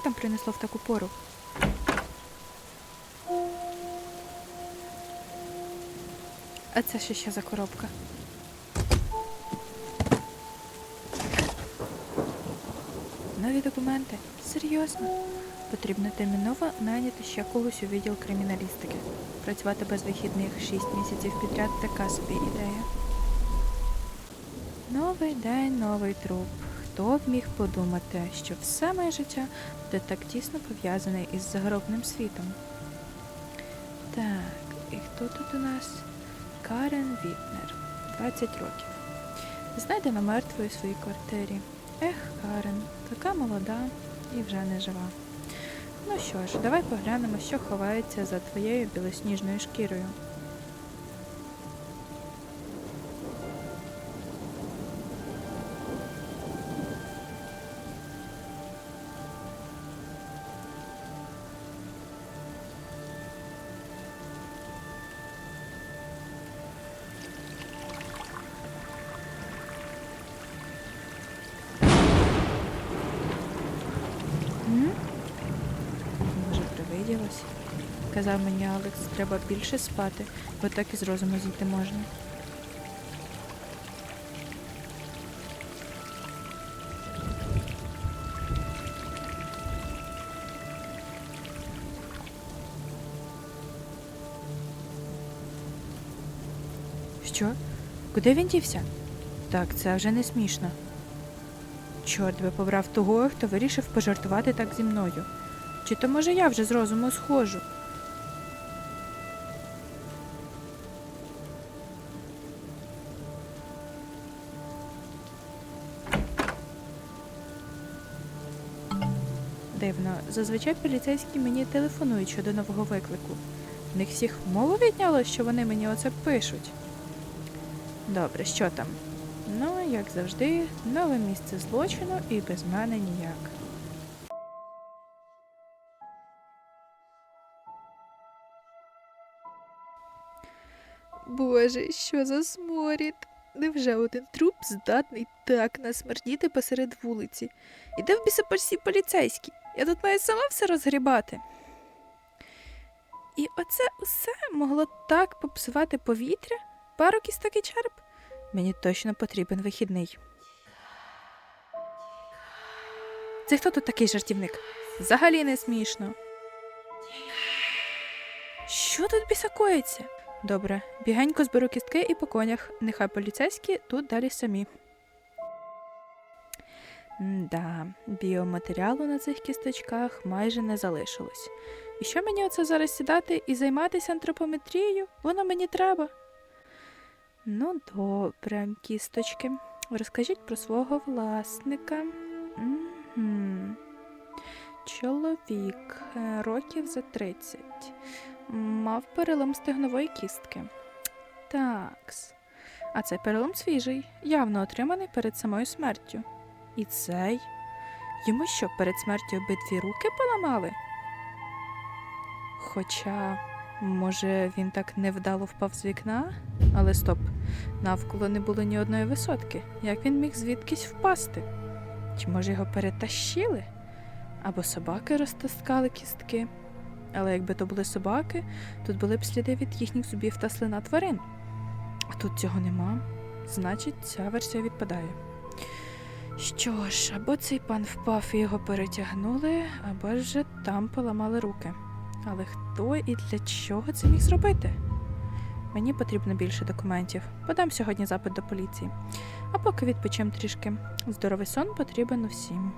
принесло в таку пору? А це що ще за коробка? Нові документи? Серйозно? Потрібно терміново найняти ще когось у відділ криміналістики. Працювати без вихідних 6 місяців підряд така собі ідея. Новий день, новий труп. Хто б міг подумати, що все моє життя буде так тісно пов'язане із загробним світом? Так, і хто тут у нас? Карен Вітнер, 20 років. Знайдена мертвою у своїй квартирі. Ех, Карен, така молода і вже не жива. Ну що ж, давай поглянемо, що ховається за твоєю білосніжною шкірою. Казав мені Алекс, треба більше спати, бо так із розуму зійти можна. Що? Куди він дівся? Так, це вже не смішно. Чорт би побрав того, хто вирішив пожартувати так зі мною. Чи то може я вже з розуму схожу? Дивно, зазвичай поліцейські мені телефонують щодо нового виклику. В них всіх мову відняло, що вони мені оце пишуть. Добре, що там? Ну, як завжди, нове місце злочину і без мене ніяк. Боже, що за сморід? Невже один труп здатний так насмердіти посеред вулиці? І де в біса всі поліцейські? Я тут маю сама все розгрібати. І оце усе могло так попсувати повітря? Пару кісток і череп? Мені точно потрібен вихідний. Це хто тут такий жартівник? Взагалі не смішно. Що тут біса коїться? Добре, бігенько зберу кістки і по конях. Нехай поліцейські тут далі самі. Да, біоматеріалу на цих кісточках майже не залишилось. І що мені оце зараз сідати і займатися антропометрією? Воно мені треба. Ну, добре, кісточки. Розкажіть про свого власника. Угу. Чоловік, е, років за 30. Мав перелом стегнової кістки. Такс. А цей перелом свіжий, явно отриманий перед самою смертю. І цей. Йому що, перед смертю обидві руки поламали? Хоча, може, він так невдало впав з вікна? Але стоп, навколо не було ні одної висотки. Як він міг звідкись впасти? Чи може його перетащили? Або собаки розтаскали кістки? Але якби то були собаки, тут були б сліди від їхніх зубів та слина тварин. А тут цього нема. Значить, ця версія відпадає. Що ж, або цей пан впав і його перетягнули, або ж там поламали руки. Але хто і для чого це міг зробити? Мені потрібно більше документів. Подам сьогодні запит до поліції. А поки відпочим трішки. Здоровий сон потрібен усім.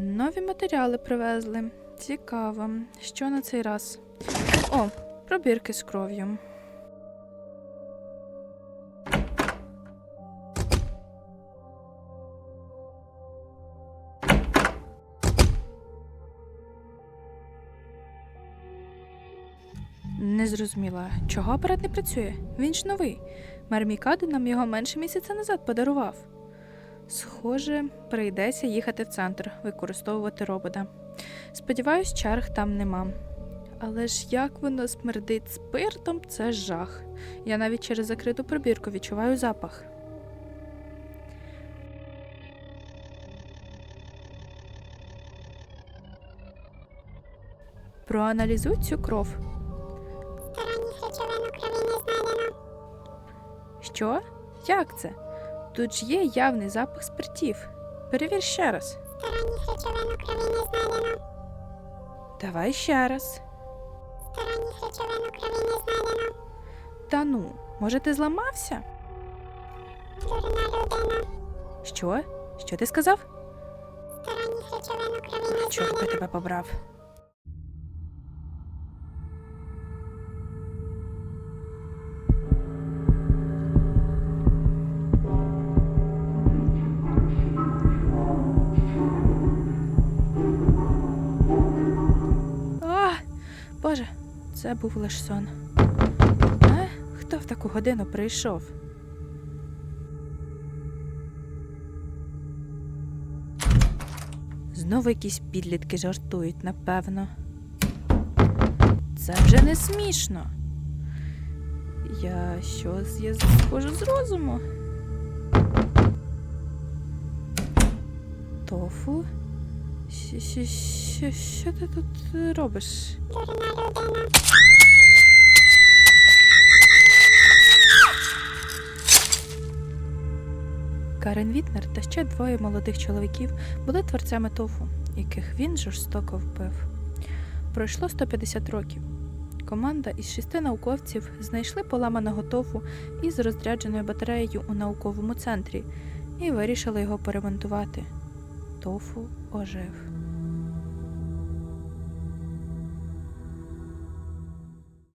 Нові матеріали привезли. Цікаво. Що на цей раз? О, пробірки з кров'ю. Не зрозуміла, чого апарат не працює? Він ж новий. Мер нам його менше місяця назад подарував. Схоже, прийдеться їхати в центр, використовувати робота. Сподіваюсь, чарг там нема. Але ж як воно смердить спиртом, це жах. Я навіть через закриту пробірку відчуваю запах. Проаналізуй цю кров. Що? Як це? Тут ж є явний запах спиртів. Перевір ще раз. Сторонніх речовин у крові не знайдено. Давай ще раз. Сторонніх речовин у крові не знайдено. Та ну, може ти зламався? Дурна людина. Що? Що ти сказав? Сторонніх речовин у крові не Чорт би знайдено. тебе побрав. Боже, це був лиш сон. А? Хто в таку годину прийшов? Знову якісь підлітки жартують, напевно. Це вже не смішно. Я що я схожу з розуму? Тофу? Що, що, що, що ти тут е, робиш? Карен Вітнер та ще двоє молодих чоловіків були творцями тофу, яких він жорстоко вбив. Пройшло 150 років. Команда із шести науковців знайшли поламаного тофу із розрядженою батареєю у науковому центрі і вирішили його поремонтувати. Тофу ожив.